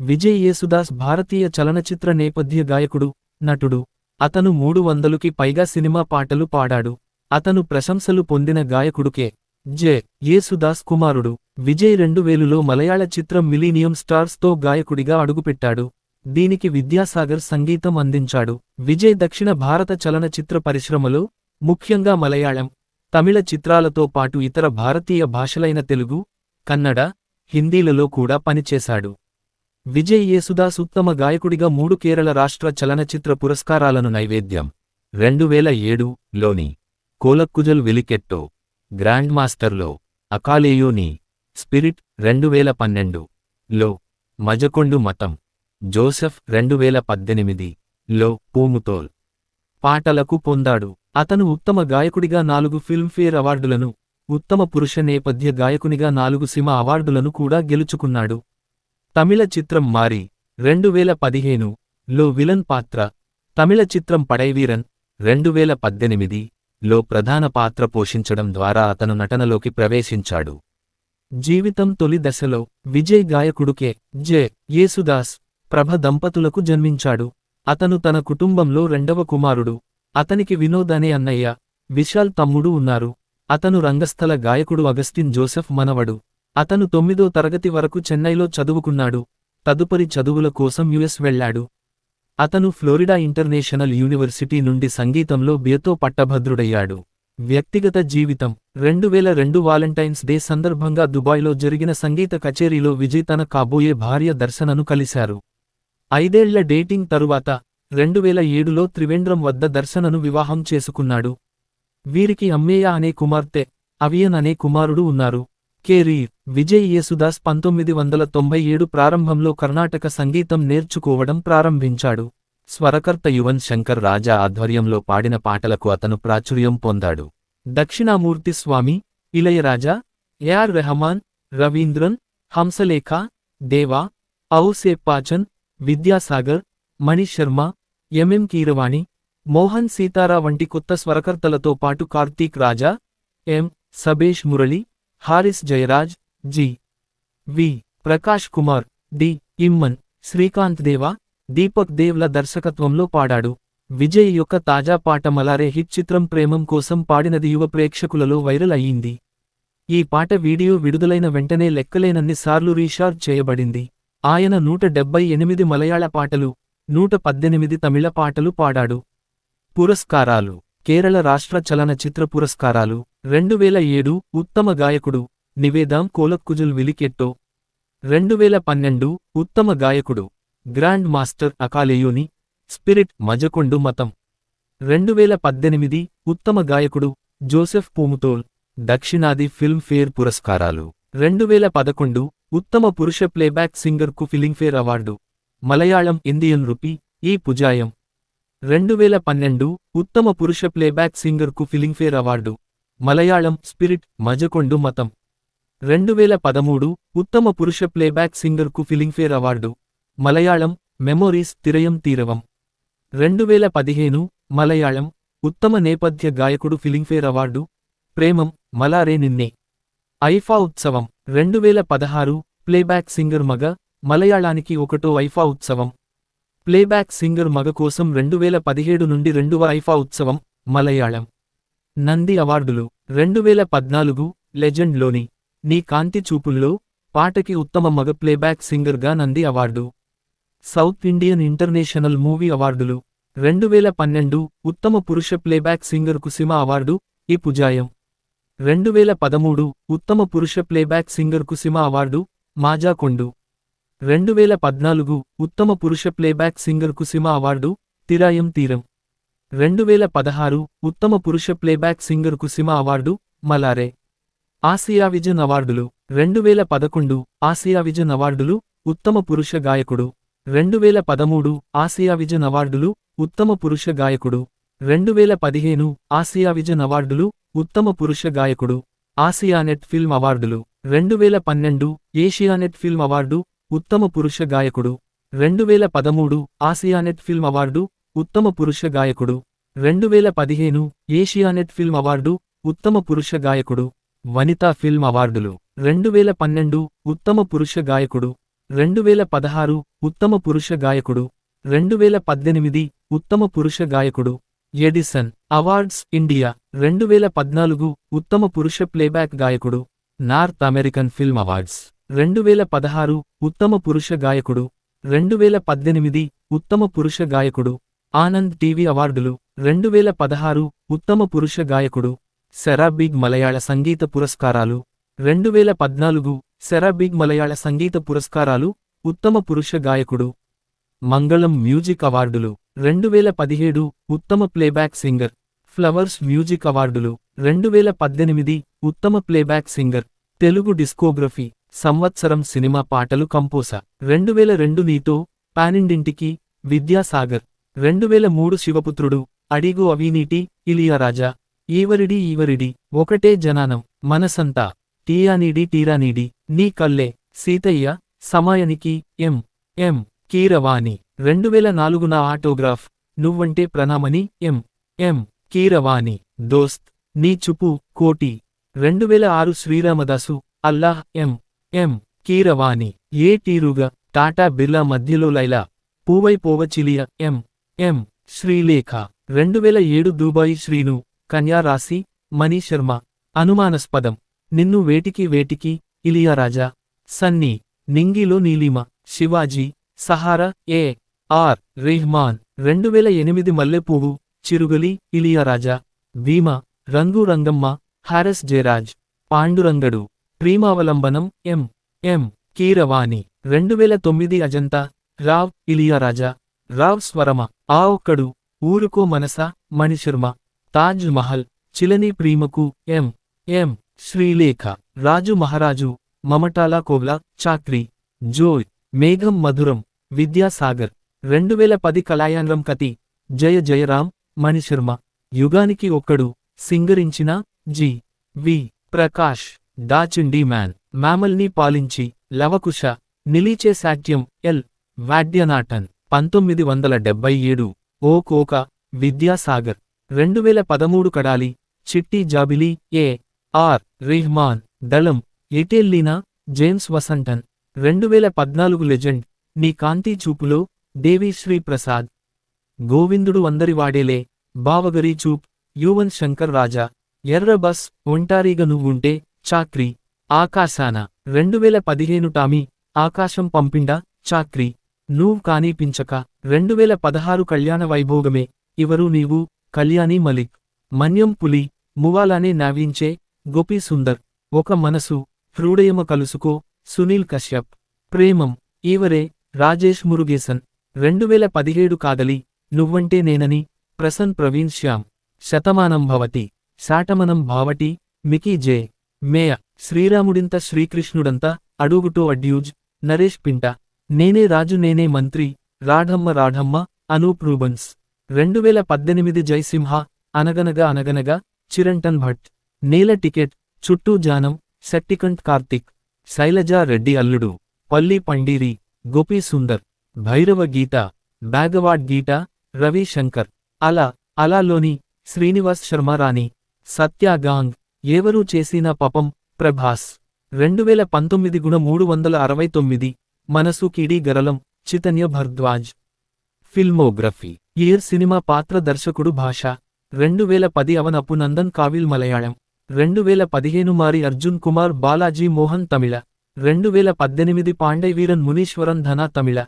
విజయ్ యేసుదాస్ భారతీయ చలనచిత్ర నేపథ్య గాయకుడు నటుడు. అతను మూడు వందలుకి పైగా సినిమా పాటలు పాడాడు. అతను ప్రశంసలు పొందిన గాయకుడుకే జె. యేసుదాస్ కుమారుడు. విజయ్ రెండు వేలులో మలయాళ చిత్రం మిలీనియం స్టార్స్తో గాయకుడిగా అడుగుపెట్టాడు. దీనికి విద్యాసాగర్ సంగీతం అందించాడు. విజయ్ దక్షిణ భారత చలనచిత్ర పరిశ్రమలో ముఖ్యంగా మలయాళం తమిళ చిత్రాలతో పాటు ఇతర భారతీయ భాషలైన తెలుగు కన్నడ హిందీలలో కూడా పనిచేశాడు. విజయ్ యేసుదాస్ ఉత్తమ గాయకుడిగా మూడు కేరళ రాష్ట్ర చలనచిత్ర పురస్కారాలను నైవేద్యం. రెండు వేల ఏడు లోని కోలక్కుజల్ వెలికెట్టో గ్రాండ్ మాస్టర్లో అకాలేయోని స్పిరిట్ రెండు వేల పన్నెండు లో మజకొండు మతం జోసెఫ్ రెండు వేల పద్దెనిమిది లో పూముతోల్ పాటలకు పొందాడు. అతను ఉత్తమ గాయకుడిగా నాలుగు ఫిల్మ్ఫేర్ అవార్డులను ఉత్తమ పురుష నేపథ్య గాయకునిగా నాలుగు సిమ అవార్డులను కూడా గెలుచుకున్నాడు. తమిళ చిత్రం మారి రెండు వేల పదిహేను లో విలన్ పాత్ర తమిళ చిత్రం పడైవీరన్ రెండు వేల పద్దెనిమిది లో ప్రధాన పాత్ర పోషించడం ద్వారా అతను నటనలోకి ప్రవేశించాడు. జీవితం తొలి దశలో విజయ్ గాయకుడుకే జె. యేసుదాస్ ప్రభ దంపతులకు జన్మించాడు. అతను తన కుటుంబంలో రెండవ కుమారుడు అతనికి వినోద్ అనే అన్నయ్య విశాల్ తమ్ముడు ఉన్నారు. అతను రంగస్థల గాయకుడు అగస్టిన్ జోసెఫ్ మనవడు. అతను తొమ్మిదో తరగతి వరకు చెన్నైలో చదువుకున్నాడు. తదుపరి చదువుల కోసం యుఎస్ వెళ్ళాడు. అతను ఫ్లోరిడా ఇంటర్నేషనల్ యూనివర్సిటీ నుండి సంగీతంలో బియతో పట్టభద్రుడయ్యాడు. వ్యక్తిగత జీవితం. రెండు వేల రెండు వాలంటైన్స్ డే సందర్భంగా దుబాయ్లో జరిగిన సంగీత కచేరీలో విజయ్ తన కాబోయే భార్య దర్శనను కలిశారు. ఐదేళ్ళ డేటింగ్ తరువాత రెండు వేల ఏడులో త్రివేంద్రం వద్ద దర్శనను వివాహం చేసుకున్నాడు. వీరికి అమ్మేయ అనే కుమార్తె అవియన్ అనే కుమారుడు ఉన్నారు. కెరీర్ విజయ్ యేసుదాస్ పంతొమ్మిది వందల తొంభై ఏడు ప్రారంభంలో కర్ణాటక సంగీతం నేర్చుకోవడం ప్రారంభించాడు. స్వరకర్త యువన్ శంకర్ రాజా ఆధ్వర్యంలో పాడిన పాటలకు అతను ప్రాచుర్యం పొందాడు. Dakshinamurthy Swamy Ilaiyaraaja A R Rahman Raveendran Hamsalekha Deva Ouseppachan Vidyasagar Mani Sharma M M Keeravani Mohan Sithara వంటి కొత్త స్వరకర్తలతో పాటు Karthik Raja M Sabesh Murali Harris Jayaraj G. V. Prakash Kumar D. Imman Srikanth Deva Deepak దేవ్ల దర్శకత్వంలో పాడాడు. విజయ్ యొక్క తాజా పాట మలారే hit చిత్రం ప్రేమం కోసం పాడినది యువ ప్రేక్షకులలో వైరల్ అయ్యింది. ఈ పాట వీడియో విడుదలైన వెంటనే లెక్కలేనన్ని సార్లు రీషార్జ్ చేయబడింది. ఆయన నూట డెబ్బై ఎనిమిది మలయాళ పాటలు నూట పద్దెనిమిది తమిళ పాటలు పాడాడు. పురస్కారాలు కేరళ రాష్ట్ర చలనచిత్ర పురస్కారాలు రెండువేల ఏడు ఉత్తమ గాయకుడు. నివేదాం కోలక్కుజుల్ విలికెట్టో. రెండువేల పన్నెండు ఉత్తమ గాయకుడు. గ్రాండ్ మాస్టర్ అకాలేయోని స్పిరిట్ మజకొండు మతం. రెండువేల పద్దెనిమిది ఉత్తమ గాయకుడు జోసెఫ్ పూముతోల్. దక్షిణాది ఫిల్మ్ఫేర్ పురస్కారాలు. రెండువేల పదకొండు ఉత్తమ పురుష playback సింగర్కు Filmfare award. Malayalam Indian rupee ఈ పుజాయం. రెండువేల పన్నెండు ఉత్తమ పురుష ప్లేబ్యాక్ సింగర్కు ఫిలింఫేర్ అవార్డు. మలయాళం స్పిరిట్ మజకొండు మతం. రెండు వేల పదమూడు ఉత్తమ పురుష ప్లేబ్యాక్ సింగర్కు ఫిలింఫేర్ అవార్డు. మలయాళం మెమోరీస్ తిరయం తీరవం. రెండు వేల పదిహేను మలయాళం ఉత్తమ నేపథ్య గాయకుడు ఫిలింఫేర్ అవార్డు. ప్రేమం మలారే నిన్నే. ఐఫా ఉత్సవం. రెండు వేల పదహారు ప్లేబ్యాక్ సింగర్ మగ మలయాళానికి ఒకటో ఐఫా ఉత్సవం. ప్లేబ్యాక్ సింగర్ మగ కోసం రెండు వేల పదిహేడు నుండి రెండవ ఐఫా ఉత్సవం మలయాళం. నంది అవార్డులు. రెండు వేల పద్నాలుగు లెజెండ్లోని నీ కాంతి చూపుల్లో పాటకి ఉత్తమ మగ ప్లేబ్యాక్ సింగర్గా Nandi award. South Indian international movie అవార్డులు. రెండు వేల పన్నెండు ఉత్తమ పురుష ప్లేబ్యాక్ సింగర్కు సిమ అవార్డు ఈ పుజాయం. రెండు వేల పదమూడు ఉత్తమ పురుష ప్లేబ్యాక్ సింగర్కు సిమ అవార్డు మాజాకొండు రెండు వేల పద్నాలుగు ఉత్తమ పురుష ప్లేబ్యాక్ సింగర్కు సిమ అవార్డు తిరాయం తీరం. రెండు వేల పదహారు ఉత్తమ పురుష ప్లేబ్యాక్ సింగర్కు సిమ అవార్డు మలారే. ఆసియా విజన్ అవార్డులు. రెండు వేల పదకొండు ఆసియా విజన్ అవార్డులు ఉత్తమ పురుష గాయకుడు. రెండు వేల పదమూడు ఆసియా విజన్ అవార్డులు ఉత్తమ పురుష గాయకుడు. రెండు వేల పదిహేను ఆసియా విజన్ అవార్డులు ఉత్తమ పురుష గాయకుడు. ఆసియానెట్ ఫిల్మ్ అవార్డులు. రెండు వేల పన్నెండు ఏషియానెట్ ఫిల్మ్ అవార్డు ఉత్తమ పురుష గాయకుడు. రెండు వేల పదమూడు ఆసియానెట్ ఫిల్మ్ అవార్డు ఉత్తమ పురుష గాయకుడు. రెండు వేల పదిహేను ఏషియానెట్ ఫిల్మ్ అవార్డు ఉత్తమ పురుష గాయకుడు. వనితా ఫిల్మ్ అవార్డులు. రెండు వేల పన్నెండు ఉత్తమ పురుష గాయకుడు. రెండువేల పదహారు ఉత్తమ పురుష గాయకుడు. రెండువేల పద్దెనిమిది ఉత్తమ పురుష గాయకుడు. Edison awards India. రెండువేల పద్నాలుగు ఉత్తమ పురుష ప్లేబ్యాక్ గాయకుడు. North American film awards. రెండువేల పదహారు ఉత్తమ పురుష గాయకుడు. రెండువేల పద్దెనిమిది ఉత్తమ పురుష గాయకుడు. ఆనంద్ టీవీ అవార్డులు రెండువేల పదహారు ఉత్తమ పురుష గాయకుడు సెరాబిగ్ మలయాళ సంగీత పురస్కారాలు రెండువేల పద్నాలుగు సెరాబిగ్ మలయాళ సంగీత పురస్కారాలు ఉత్తమ పురుష గాయకుడు. మంగళం మ్యూజిక్ అవార్డులు రెండువేల పదిహేడు ఉత్తమ ప్లేబ్యాక్ సింగర్ ఫ్లవర్స్ మ్యూజిక్ అవార్డులు రెండువేల పద్దెనిమిది ఉత్తమ ప్లేబ్యాక్ సింగర్ తెలుగు డిస్కోగ్రఫీ సంవత్సరం సినిమా పాటలు కంపోస రెండువేల రెండు నీతో పానిండింటికి విద్యాసాగర్. రెండువేల మూడు శివపుత్రుడు అడిగు అవినీటి ఇలియారాజా. ఈవరిడి ఈవరిడి ఒకటే జనానం మనసంతా. టీయానీడి టీరానీడి నీ కల్లే సీతయ్య సమయానికి ఎం ఎం కీరవాణి. రెండువేల నాలుగున ఆటోగ్రాఫ్ నువ్వంటే ప్రణామని ఎం ఎం కీరవాణి. దోస్త్ నీ చుపు కోటి. రెండువేల ఆరు శ్రీరామదాసు అల్లాహ్ ఎం ఎం కీరవాణి. ఏ టీరుగా టాటా బిర్లా మధ్యలో లైలా. పూవై పోవ చిలియ ఎం ఎం. శ్రీలేఖ. రెండువేల ఏడు దుబాయి శ్రీను కన్యారాశి మణి శర్మ. అనుమానాస్పదం. నిన్ను వేటికి వేటికి ఇలియారాజా. సన్నీ. నింగిలో నీలిమ. Sivaji. Sahara. A. R. Rahman. రెండువేల ఎనిమిది మల్లెపూవు చిరుగలి ఇలియారాజా. భీమా. రంగు రంగమ్మ హారస్ జయరాజ్. పాండురంగడు. ప్రీమావలంబనం. ఎం. ఎం. కీరవాణి. రెండువేల తొమ్మిది అజంతా. రావ్ ఇలియారాజా. రావ్ స్వరమ. ఆ ఒక్కడు ఊరుకో మనస మణిశర్మ. తాజ్ మహల్ చిలని ప్రీమకు ఎం ఎం శ్రీలేఖ. రాజు మహారాజు మమటాలా కోవ్లా చాక్రీ. జోయ్ మేఘం మధురం విద్యాసాగర్. రెండువేల పది కళాయాంధ్రం కతి జయ జయరాం మణిశర్మ. యుగానికి ఒక్కడు సింగరించిన జి. వి. ప్రకాష్. దాచిండి మ్యాన్. మామల్ని పాలించి లవకుశ. నిలీచే శాట్యం ఎల్. వాడ్యనాటన్ పంతొమ్మిది వందల డెబ్బై ఏడు ఓ కోక విద్యాసాగర్ రెండువేల పదమూడు కడాలి చిట్టి జాబిలి ఏ ఆర్ రెహ్మాన్ దళం ఎటెల్లీనా జేమ్స్ వసంటన్ రెండువేల పద్నాలుగు లెజెండ్ నీ కాంతి చూపులో దేవిశ్రీ ప్రసాద్. గోవిందుడు అందరివాడేలే బావగరీ చూప్ యువన్ శంకర్ రాజా ఎర్ర బస్ ఒంటారీగ నువ్వుంటే చాక్రీ ఆకాశాన రెండువేల పదిహేను టామీ ఆకాశం పంపిండా చాక్రీ. నువ్వు కానీపించక రెండువేల పదహారు కళ్యాణ వైభోగమే. ఇవరు నీవు కళ్యాణి మలిక్ మన్యం పులి మువాలానే నావించే గోపీ సుందర్. ఒక మనసు హృదయమ కలుసుకో సునీల్ కశ్యప్. ప్రేమం ఈవరే రాజేష్ మురుగేసన్ రెండువేల పదిహేడు కాదలి నువ్వంటే నేనని ప్రసన్ ప్రవీణ్ శ్యామ్. శతమానం భవతి శాటమనం భావటి మికీ జే. మేయ శ్రీరాముడింత శ్రీకృష్ణుడంత అడుగుటో అడ్యూజ్ నరేష్ పింట. నేనే రాజు నేనే మంత్రి. రాఢమ్మ రాఢమ్మ అనూప్ రూబన్స్ రెండువేల పద్దెనిమిది జయసింహ అనగనగా అనగనగా చిరంటన్ భట్. నేల టికెట్ చుట్టూ జానం సెట్టికంట్ కార్తిక్. శైలజా రెడ్డి అల్లుడు. పల్లి పండీరి గోపీ సుందర్. భైరవ గీత బ్యాగవాడ్ గీత రవి శంకర్. అలా అలాలోని శ్రీనివాస్ శర్మారాణి సత్యాగాంగ్ ఎవరూ చేసిన పపం ప్రభాస్. రెండువేల పంతొమ్మిది గుణ మూడు వందల అరవై తొమ్మిది. మనసు కిడీ గరలం Chaitanya Bharadwaj. Filmography. Year cinema పాత్ర దర్శకుడు భాష. రెండు వేల పది అవనపు నందన్ కావిల్ మలయాళం. రెండు వేల పదిహేను మారి అర్జున్ కుమార్ బాలాజీ మోహన్ తమిళ. రెండు వేల పద్దెనిమిది పాండై వీరన్ మునీశ్వరన్ ధన తమిళ.